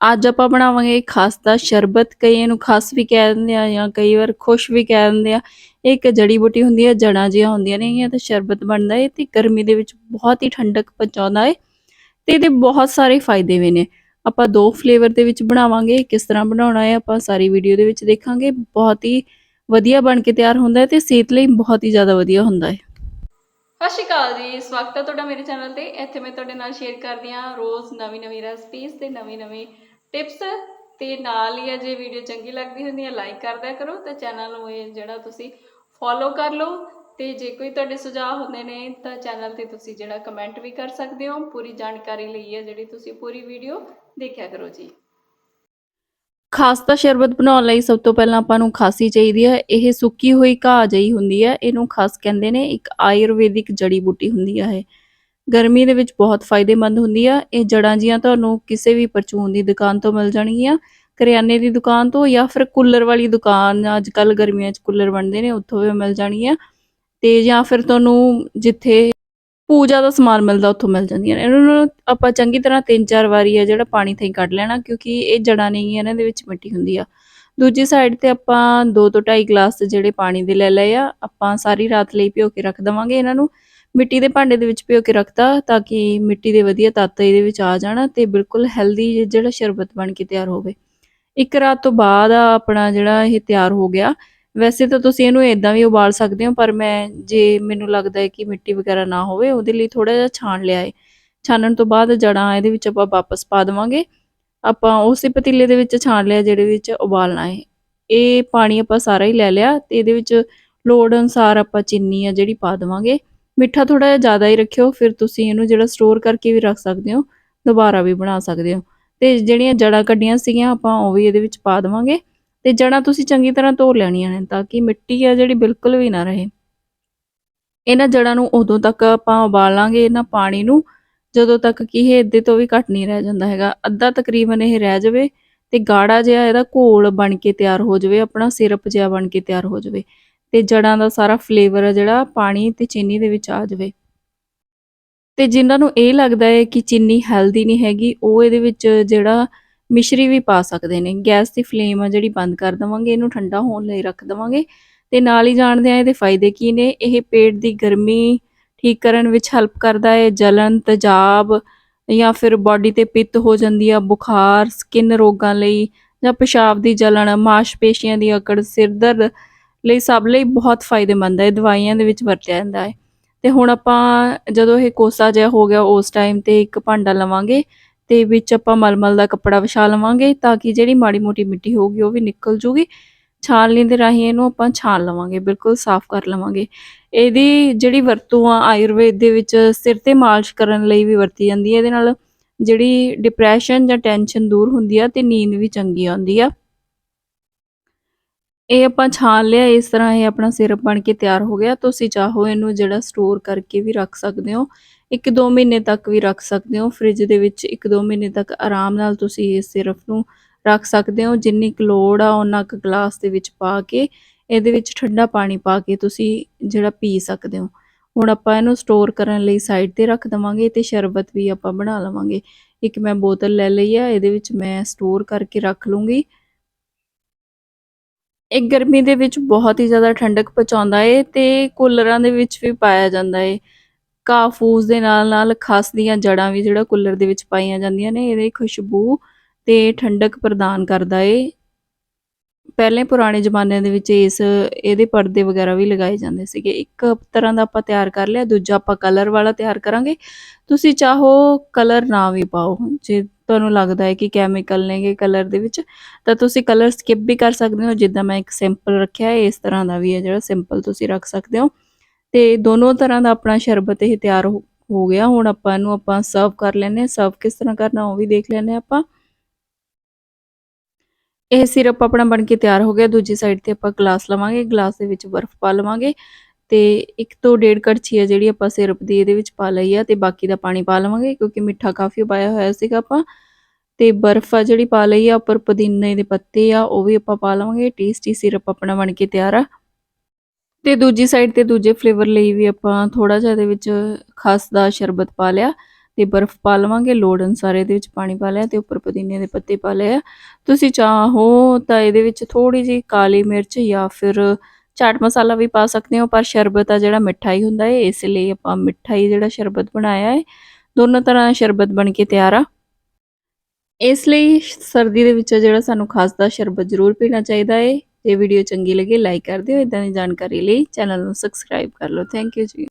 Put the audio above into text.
ਅੱਜ ਆਪਾਂ ਬਣਾਵਾਂਗੇ ਖਸ ਦਾ ਸ਼ਰਬਤ, ਕਈ ਇਹਨੂੰ ਖਸ ਵੀ ਕਹਿ ਦਿੰਦੇ ਆ ਜਾਂ ਕਈ ਵਾਰ ਖੁਸ਼ ਵੀ ਕਹਿ ਦਿੰਦੇ ਆ। ਇਹ ਇੱਕ ਜੜੀ ਬੂਟੀ ਹੁੰਦੀ ਹੈ ਜੜਾਂ ਜਿਹੀਆਂ ਹੁੰਦੀਆਂ ਨੇ, ਇਹ ਤਾਂ ਸ਼ਰਬਤ ਬਣਦਾ ਹੈ ਤੇ ਗਰਮੀ ਦੇ ਵਿੱਚ ਬਹੁਤ ਹੀ ਠੰਡਕ ਪਹੁੰਚਾਉਂਦਾ ਹੈ ਤੇ ਇਹਦੇ ਬਹੁਤ ਸਾਰੇ ਫਾਇਦੇ ਵੀ ਨੇ। ਆਪਾਂ ਦੋ ਫਲੇਵਰ ਦੇ ਵਿੱਚ ਬਣਾਵਾਂਗੇ, ਕਿਸ ਤਰ੍ਹਾਂ ਬਣਾਉਣਾ ਹੈ ਆਪਾਂ ਸਾਰੀ ਵੀਡੀਓ ਦੇ ਵਿੱਚ ਦੇਖਾਂਗੇ। ਬਹੁਤ ਹੀ ਵਧੀਆ ਬਣ ਕੇ ਤਿਆਰ ਹੁੰਦਾ ਹੈ ਤੇ ਸਿਹਤ ਲਈ ਬਹੁਤ ਹੀ ਜ਼ਿਆਦਾ ਵਧੀਆ ਹੁੰਦਾ ਹੈ ਸਤਿ ਸ਼੍ਰੀ ਅਕਾਲ ਜੀ, ਸਵਾਗਤ ਹੈ ਤੁਹਾਡਾ ਮੇਰੇ ਚੈਨਲ ਤੇ। ਇੱਥੇ ਮੈਂ ਤੁਹਾਡੇ ਨਾਲ ਸ਼ੇਅਰ ਕਰਦੀ ਹਾਂ ਰੋਜ਼ ਨਵੀਂ ਨਵੀਂ ਰੈਸਪੀਜ਼ ਤੇ ਨਵੀਂ ਨਵੀਂ ਟਿਪਸ ਤੇ ਨਾਲ ਹੀ ਆ ਜੇ ਵੀਡੀਓ ਚੰਗੀ ਲੱਗਦੀ ਹੁੰਦੀ ਹੈ ਲਾਈਕ ਕਰਦਿਆ ਕਰੋ ਤੇ ਚੈਨਲ ਨੂੰ ਇਹ ਜਿਹੜਾ ਤੁਸੀਂ ਫੋਲੋ ਕਰ ਲਓ ਤੇ ਜੇ ਕੋਈ ਤੁਹਾਡੇ ਸੁਝਾਅ ਹੁੰਦੇ ਨੇ ਤਾਂ ਚੈਨਲ ਤੇ ਤੁਸੀਂ ਜਿਹੜਾ ਕਮੈਂਟ ਵੀ ਕਰ ਸਕਦੇ ਹੋ। ਪੂਰੀ ਜਾਣਕਾਰੀ ਲਈ ਹੈ ਜਿਹੜੀ ਤੁਸੀਂ ਪੂਰੀ ਵੀਡੀਓ ਦੇਖਿਆ ਕਰੋ ਜੀ। ਖਾਸਤਾ ਸ਼ਰਬਤ ਬਣਾਉਣ ਲਈ ਸਭ ਤੋਂ ਪਹਿਲਾਂ ਆਪਾਂ ਨੂੰ ਖਾਸੀ ਚਾਹੀਦੀ ਹੈ ਇਹ ਸੁੱਕੀ ਹੋਈ ਘਾਹ ਜਿਹੀ ਹੁੰਦੀ ਹੈ ਇਹਨੂੰ ਖਾਸ ਕਹਿੰਦੇ ਨੇ ਇੱਕ ਆਯੁਰਵੈਦਿਕ ਜੜੀ ਬੂਟੀ ਹੁੰਦੀ ਹੈ ਇਹ। ਗਰਮੀ ਦੇ ਵਿੱਚ ਬਹੁਤ ਫਾਇਦੇਮੰਦ ਹੁੰਦੀ ਆ ਇਹ ਜੜਾਂ ਜੀਆਂ ਤੁਹਾਨੂੰ ਕਿਸੇ ਵੀ ਪਰਚੂਨ ਦੀ ਦੁਕਾਨ ਤੋਂ ਮਿਲ ਜਾਣਗੀਆਂ। ਕਰਿਆਨੇ ਦੀ ਦੁਕਾਨ ਤੋਂ ਜਾਂ ਫਿਰ ਕੂਲਰ ਵਾਲੀ ਦੁਕਾਨ ਅੱਜ ਕੱਲ ਗਰਮੀਆਂ 'ਚ ਕੂਲਰ ਬਣਦੇ ਨੇ, ਉੱਥੋਂ ਵੀ ਮਿਲ ਜਾਣਗੀਆਂ। ਤੇ ਜਾਂ ਫਿਰ ਤੁਹਾਨੂੰ ਜਿੱਥੇ ਪੂਜਾ ਦਾ ਸਮਾਨ ਮਿਲਦਾ, ਉੱਥੋਂ ਮਿਲ ਜਾਂਦੀਆਂ ਨੇ। ਇਹਨਾਂ ਨੂੰ ਆਪਾਂ ਚੰਗੀ ਤਰ੍ਹਾਂ ਤਿੰਨ ਚਾਰ ਵਾਰੀ ਆ ਜਿਹੜਾ ਪਾਣੀ ਥਈ ਕੱਢ ਲੈਣਾ, ਕਿਉਂਕਿ ਇਹ ਜੜਾਂ ਨਹੀਂ ਇਹਨਾਂ ਦੇ ਵਿੱਚ ਮਿੱਟੀ ਹੁੰਦੀ ਆ। ਦੂਜੀ ਸਾਈਡ ਤੇ ਆਪਾਂ 2 ਤੋਂ 2.5 ਗਲਾਸ ਜਿਹੜੇ ਪਾਣੀ ਦੇ ਲੈ ਲਏ ਆ, ਆਪਾਂ ਸਾਰੀ ਰਾਤ ਲਈ ਭਿਓ ਕੇ ਰੱਖ ਦਵਾਂਗੇ ਇਹਨਾਂ ਨੂੰ। ਮਿੱਟੀ ਦੇ ਭਾਂਡੇ ਦੇ ਵਿੱਚ ਭਿਓ ਕੇ ਰੱਖਤਾ ਤਾਂ ਕਿ ਮਿੱਟੀ ਦੇ ਵਧੀਆ ਤੱਤ ਇਹਦੇ ਵਿੱਚ ਆ ਜਾਣ ਤੇ ਬਿਲਕੁਲ ਹੈਲਦੀ ਜਿਹੜਾ ਸ਼ਰਬਤ ਬਣ ਕੇ ਤਿਆਰ ਹੋਵੇ। ਇੱਕ ਰਾਤ ਤੋਂ ਬਾਅਦ ਆਪਣਾ ਜਿਹੜਾ ਇਹ ਤਿਆਰ ਹੋ ਗਿਆ। ਵੈਸੇ ਤਾਂ ਤੁਸੀਂ ਇਹਨੂੰ ਇਦਾਂ ਵੀ ਉਬਾਲ ਸਕਦੇ ਹੋ, ਪਰ ਮੈਂ ਜੇ ਮੈਨੂੰ ਲੱਗਦਾ ਹੈ ਕਿ ਮਿੱਟੀ ਵਗੈਰਾ ਨਾ ਹੋਵੇ, ਉਹਦੇ ਲਈ ਥੋੜਾ ਜਿਹਾ ਛਾਣ ਲਿਆ ਹੈ ਛਾਣਨ ਤੋਂ ਬਾਅਦ ਜੜਾਂ ਇਹਦੇ ਵਿੱਚ ਆਪਾਂ ਵਾਪਸ ਪਾ ਦੇਵਾਂਗੇ। ਆਪਾਂ ਉਸੇ ਪਤੀਲੇ ਦੇ ਵਿੱਚ ਛਾਣ ਲਿਆ ਜਿਹੜੇ ਵਿੱਚ ਉਬਾਲਣਾ ਹੈ ਇਹ ਪਾਣੀ ਆਪਾਂ ਸਾਰਾ ਹੀ ਲੈ ਲਿਆ ਤੇ ਇਹਦੇ ਵਿੱਚ ਲੋੜ ਅਨੁਸਾਰ ਆਪਾਂ ਚੀਨੀ ਆ ਜਿਹੜੀ ਪਾ ਦੇਵਾਂਗੇ। ਮਿੱਠਾ ਥੋੜਾ ਜਿਹਾ ਜ਼ਿਆਦਾ ਹੀ ਰੱਖਿਓ, ਫਿਰ ਤੁਸੀਂ ਇਹਨੂੰ ਜਿਹੜਾ ਸਟੋਰ ਕਰਕੇ ਵੀ ਰੱਖ ਸਕਦੇ ਹੋ, ਦੁਬਾਰਾ ਵੀ ਬਣਾ ਸਕਦੇ ਹੋ। ਤੇ ਜਿਹੜੀਆਂ ਜੜਾਂ ਕੱਢੀਆਂ ਸੀਗੀਆਂ, ਆਪਾਂ ਉਹ ਵੀ ਇਹਦੇ ਵਿੱਚ ਪਾ ਦੇਵਾਂਗੇ। ਤੇ ਜੜਾਂ ਤੁਸੀਂ ਚੰਗੀ ਤਰ੍ਹਾਂ ਧੋ ਲੈਣੀਆਂ ਨੇ ਤਾਂ ਕਿ ਮਿੱਟੀ ਆ ਜਿਹੜੀ ਬਿਲਕੁਲ ਵੀ ਨਾ ਰਹੇ। ਇਹਨਾਂ ਜੜਾਂ ਨੂੰ ਉਦੋਂ ਤੱਕ ਆਪਾਂ ਉਬਾਲਾਂਗੇ ਇਹਨਾਂ ਪਾਣੀ ਨੂੰ, ਜਦੋਂ ਤੱਕ ਕਿ ਇਹ ਅੱਧੇ ਤੋਂ ਵੀ ਘੱਟ ਨਹੀਂ ਰਹਿ ਜਾਂਦਾ ਹੈਗਾ। ਅੱਧਾ ਤਕਰੀਬਨ ਇਹ ਰਹਿ ਜਾਵੇ ਤੇ ਗਾੜਾ ਜਿਹਾ ਇਹਦਾ ਘੋਲ ਬਣ ਕੇ ਤਿਆਰ ਹੋ ਜਾਵੇ, ਆਪਣਾ ਸਿਰਪ ਜਿਹਾ ਬਣ ਕੇ ਤਿਆਰ ਹੋ ਜਾਵੇ। ਤੇ ਜੜਾਂ ਦਾ ਸਾਰਾ ਫਲੇਵਰ ਆ ਜਿਹੜਾ ਪਾਣੀ ਤੇ ਚੀਨੀ ਦੇ ਵਿੱਚ ਆ ਜਾਵੇ। ਤੇ ਜਿਨ੍ਹਾਂ ਨੂੰ ਇਹ ਲੱਗਦਾ ਹੈ ਕਿ ਚੀਨੀ ਹੈਲਦੀ ਨਹੀਂ ਹੈਗੀ, ਉਹ ਇਹਦੇ ਵਿੱਚ ਜਿਹੜਾ ਮਿਸ਼ਰੀ ਵੀ ਪਾ ਸਕਦੇ ਨੇ। ਗੈਸ ਦੀ ਫਲੇਮ ਆ ਜਿਹੜੀ ਬੰਦ ਕਰ ਦਵਾਂਗੇ, ਇਹਨੂੰ ਠੰਡਾ ਹੋਣ ਲਈ ਰੱਖ ਦਵਾਂਗੇ। ਤੇ ਨਾਲ ਹੀ ਜਾਣਦੇ ਆ ਇਹਦੇ ਫਾਇਦੇ ਕੀ ਨੇ। ਇਹ ਪੇਟ ਦੀ ਗਰਮੀ ਠੀਕ ਕਰਨ ਵਿੱਚ ਹੈਲਪ ਕਰਦਾ ਹੈ ਜਲਨ ਤੇਜ਼ਾਬ ਜਾਂ ਫਿਰ ਬਾਡੀ ਤੇ ਪਿੱਤ ਹੋ ਜਾਂਦੀ ਆ, ਬੁਖਾਰ ਸਕਿਨ ਰੋਗਾਂ ਲਈ ਜਾਂ ਪਿਸ਼ਾਬ ਦੀ ਜਲਨ ਮਾਸਪੇਸ਼ੀਆਂ ਦੀ ਅਕੜ, ਸਿਰ ਦਰਦ ਲਈ ਸਭ ਲਈ ਬਹੁਤ ਫਾਇਦੇਮੰਦ ਹੈ ਦਵਾਈਆਂ ਦੇ ਵਿੱਚ ਵਰਤਿਆ ਜਾਂਦਾ ਹੈ। ਤੇ ਹੁਣ ਆਪਾਂ ਜਦੋਂ ਇਹ ਕੋਸਾ ਜਿਹਾ ਹੋ ਗਿਆ ਉਸ ਟਾਈਮ ਤੇ ਇੱਕ ਭਾਂਡਾ ਲਵਾਂਗੇ ਤੇ ਵਿੱਚ ਆਪਾਂ ਮਲਮਲ ਦਾ ਕੱਪੜਾ ਵਿਛਾ ਲਵਾਂਗੇ ਤਾਂ ਕਿ ਜਿਹੜੀ ਮਾੜੀ ਮੋਟੀ ਮਿੱਟੀ ਹੋਊਗੀ ਉਹ ਵੀ ਨਿਕਲ ਜੂਗੀ। ਛਾਨਣੀ ਦੇ ਰਾਹੀਂ ਇਹਨੂੰ ਆਪਾਂ ਛਾਨ ਲਵਾਂਗੇ, ਬਿਲਕੁਲ ਸਾਫ਼ ਕਰ ਲਵਾਂਗੇ। ਇਹਦੀ ਜਿਹੜੀ ਵਰਤੋਂ ਆ ਆਯੁਰਵੇਦ ਦੇ ਵਿੱਚ ਸਿਰ ਤੇ ਮਾਲਿਸ਼ ਕਰਨ ਲਈ ਵੀ ਵਰਤੀ ਜਾਂਦੀ ਹੈ, ਇਹਦੇ ਨਾਲ ਜਿਹੜੀ ਡਿਪਰੈਸ਼ਨ ਜਾਂ ਟੈਨਸ਼ਨ ਦੂਰ ਹੁੰਦੀ ਆ ਤੇ ਨੀਂਦ ਵੀ ਚੰਗੀ ਆਉਂਦੀ ਆ। ਇਹ ਆਪਾਂ ਛਾਣ ਲਿਆ, ਇਸ ਤਰ੍ਹਾਂ ਇਹ ਆਪਣਾ ਸਿਰਪ ਬਣ ਕੇ ਤਿਆਰ ਹੋ ਗਿਆ। ਤੁਸੀਂ ਚਾਹੋ ਇਹਨੂੰ ਜਿਹੜਾ ਸਟੋਰ ਕਰਕੇ ਵੀ ਰੱਖ ਸਕਦੇ ਹੋ 1-2 ਮਹੀਨੇ ਤੱਕ ਵੀ ਰੱਖ ਸਕਦੇ ਹੋ। ਫ੍ਰਿਜ ਦੇ ਵਿੱਚ 1-2 ਮਹੀਨੇ ਤੱਕ ਆਰਾਮ ਨਾਲ ਤੁਸੀਂ ਇਸ ਸਿਰਪ ਨੂੰ ਰੱਖ ਸਕਦੇ ਹੋ। ਜਿੰਨੀ ਕੁ ਲੋੜ ਆ ਉਹਨਾਂ ਕੁ ਗਲਾਸ ਦੇ ਵਿੱਚ ਪਾ ਕੇ, ਇਹਦੇ ਵਿੱਚ ਠੰਡਾ ਪਾਣੀ ਪਾ ਕੇ ਤੁਸੀਂ ਜਿਹੜਾ ਪੀ ਸਕਦੇ ਹੋ। ਹੁਣ ਆਪਾਂ ਇਹਨੂੰ ਸਟੋਰ ਕਰਨ ਲਈ ਸਾਈਡ ਤੇ ਰੱਖ ਦਵਾਂਗੇ ਤੇ ਸ਼ਰਬਤ ਵੀ ਆਪਾਂ ਬਣਾ ਲਵਾਂਗੇ। ਇੱਕ ਮੈਂ ਬੋਤਲ ਲੈ ਲਈ ਆ, ਇਹਦੇ ਵਿੱਚ ਮੈਂ ਸਟੋਰ ਕਰਕੇ ਰੱਖ ਲੂੰਗੀ। ਇਹ ਗਰਮੀ ਦੇ ਵਿੱਚ ਬਹੁਤ ਹੀ ਜ਼ਿਆਦਾ ਠੰਡਕ ਪਹੁੰਚਾਉਂਦਾ ਏ ਤੇ ਕੂਲਰਾਂ ਦੇ ਵਿੱਚ ਵੀ ਪਾਇਆ ਜਾਂਦਾ ਏ। ਕਾਫ਼ੂਸ ਦੇ ਨਾਲ ਨਾਲ ਖਸ ਦੀਆਂ ਜੜਾਂ ਵੀ ਜਿਹੜਾ ਕੂਲਰ ਦੇ ਵਿੱਚ ਪਾਈਆਂ ਜਾਂਦੀਆਂ ਨੇ, ਇਹਦੀ ਖੁਸ਼ਬੂ ਤੇ ਠੰਡਕ ਪ੍ਰਦਾਨ ਕਰਦਾ ਏ। ਪਹਿਲੇ ਪੁਰਾਣੇ ਜ਼ਮਾਨਿਆਂ ਦੇ ਵਿੱਚ ਇਸ, ਇਹਦੇ ਪਰਦੇ ਵਗੈਰਾ ਵੀ ਲਗਾਏ ਜਾਂਦੇ ਸੀਗੇ। ਇੱਕ ਤਰ੍ਹਾਂ ਦਾ ਆਪਾਂ ਤਿਆਰ ਕਰ ਲਿਆ, ਦੂਜਾ ਆਪਾਂ ਕਲਰ ਵਾਲਾ ਤਿਆਰ ਕਰਾਂਗੇ। ਤੁਸੀਂ ਚਾਹੋ ਕਲਰ ਨਾ ਵੀ ਪਾਓ, ਜੇ ਤੁਹਾਨੂੰ ਲੱਗਦਾ ਹੈ ਕਿ ਕੈਮੀਕਲ ਨੇਗੇ ਕਲਰ ਦੇ ਵਿੱਚ, ਤਾਂ ਤੁਸੀਂ ਕਲਰ ਸਕਿਪ ਵੀ ਕਰ ਸਕਦੇ ਹੋ, ਜਿੱਦਾਂ ਮੈਂ ਇੱਕ ਸਿੰਪਲ ਰੱਖਿਆ ਹੈ ਇਸ ਤਰ੍ਹਾਂ ਦਾ ਵੀ ਹੈ ਜਿਹੜਾ ਸਿੰਪਲ ਤੁਸੀਂ ਰੱਖ ਸਕਦੇ ਹੋ। ਤੇ ਦੋਨੋਂ ਤਰ੍ਹਾਂ ਦਾ ਆਪਣਾ ਸ਼ਰਬਤ ਇਹ ਤਿਆਰ ਹੋ ਗਿਆ। ਹੁਣ ਆਪਾਂ ਇਹਨੂੰ ਆਪਾਂ ਸਰਵ ਕਰ ਲੈਨੇ ਸਰਵ ਕਿਸ ਤਰ੍ਹਾਂ ਕਰਨਾ ਉਹ ਵੀ ਦੇਖ ਲੈਨੇ ਆਪਾਂ। ਇਹ ਸਿਰਪ ਆਪਣਾ ਬਣ ਕੇ ਤਿਆਰ ਹੋ ਗਿਆ। ਦੂਜੀ ਸਾਈਡ ਤੇ ਆਪਾਂ ਗਲਾਸ ਲਵਾਂਗੇ। ਗਲਾਸ ਦੇ ਵਿੱਚ ਬਰਫ਼ ਪਾ ਲਵਾਂਗੇ। ਤੇ ਇੱਕ ਤੋਂ ਡੇਢ ਕੜਛੀ ਹੈ ਜਿਹੜੀ ਆਪਾਂ ਸਿਰਪ ਦੀ ਇਹਦੇ ਵਿੱਚ ਪਾ ਲਈ ਆ ਤੇ ਬਾਕੀ ਦਾ ਪਾਣੀ ਪਾ ਲਵਾਂਗੇ ਕਿਉਂਕਿ ਮਿੱਠਾ ਕਾਫੀ ਪਾਇਆ ਹੋਇਆ ਸੀਗਾ ਆਪਾਂ। ਤੇ ਬਰਫ਼ ਆ ਜਿਹੜੀ ਪਾ ਲਈ ਆ, ਉੱਪਰ ਪੁਦੀਨੇ ਦੇ ਪੱਤੇ ਆ, ਉਹ ਵੀ ਆਪਾਂ ਪਾ ਲਵਾਂਗੇ, ਟੇਸਟੀ ਸਿਰਪ ਆਪਣਾ ਬਣ ਕੇ ਤਿਆਰ ਆ। ਤੇ ਦੂਜੀ ਸਾਈਡ ਤੇ ਦੂਜੇ ਫਲੇਵਰ ਲਈ ਵੀ ਆਪਾਂ ਥੋੜਾ ਜਿਹਾ ਇਹਦੇ ਵਿੱਚ ਖਸ ਦਾ ਸ਼ਰਬਤ ਪਾ ਲਿਆ ਤੇ ਬਰਫ਼ ਪਾ ਲਵਾਂਗੇ, ਲੋੜ ਅਨੁਸਾਰ ਇਹਦੇ ਵਿੱਚ ਪਾਣੀ ਪਾ ਲਿਆ ਤੇ ਉੱਪਰ ਪੁਦੀਨੇ ਦੇ ਪੱਤੇ ਪਾ ਲਏ ਆ। ਤੁਸੀਂ ਚਾਹੋ ਤਾਂ ਇਹਦੇ ਵਿੱਚ ਥੋੜੀ ਜਿਹੀ ਕਾਲੀ ਮਿਰਚ ਜਾਂ ਫਿਰ ਚਾਟ ਮਸਾਲਾ ਵੀ ਪਾ ਸਕਦੇ ਹੋ, ਪਰ ਸ਼ਰਬਤ ਆ ਜਿਹੜਾ ਮਿੱਠਾ ਹੀ ਹੁੰਦਾ ਹੈ ਇਸ ਲਈ ਆਪਾਂ ਮਿੱਠਾ ਹੀ ਜਿਹੜਾ ਸ਼ਰਬਤ ਬਣਾਇਆ ਹੈ ਦੋਨੋਂ ਤਰ੍ਹਾਂ ਦਾ ਸ਼ਰਬਤ ਬਣ ਕੇ ਤਿਆਰ ਆ। ਇਸ ਲਈ ਸਰਦੀ ਦੇ ਵਿੱਚ ਜਿਹੜਾ ਸਾਨੂੰ ਖਾਸ ਦਾ ਸ਼ਰਬਤ ਜ਼ਰੂਰ ਪੀਣਾ ਚਾਹੀਦਾ ਹੈ ਜੇ ਵੀਡੀਓ ਚੰਗੀ ਲੱਗੇ, ਲਾਈਕ ਕਰ ਦਿਓ। ਇਦਾਂ ਦੀ ਜਾਣਕਾਰੀ ਲਈ ਚੈਨਲ ਨੂੰ ਸਬਸਕ੍ਰਾਈਬ ਕਰ ਲਓ। ਥੈਂਕ ਯੂ ਜੀ।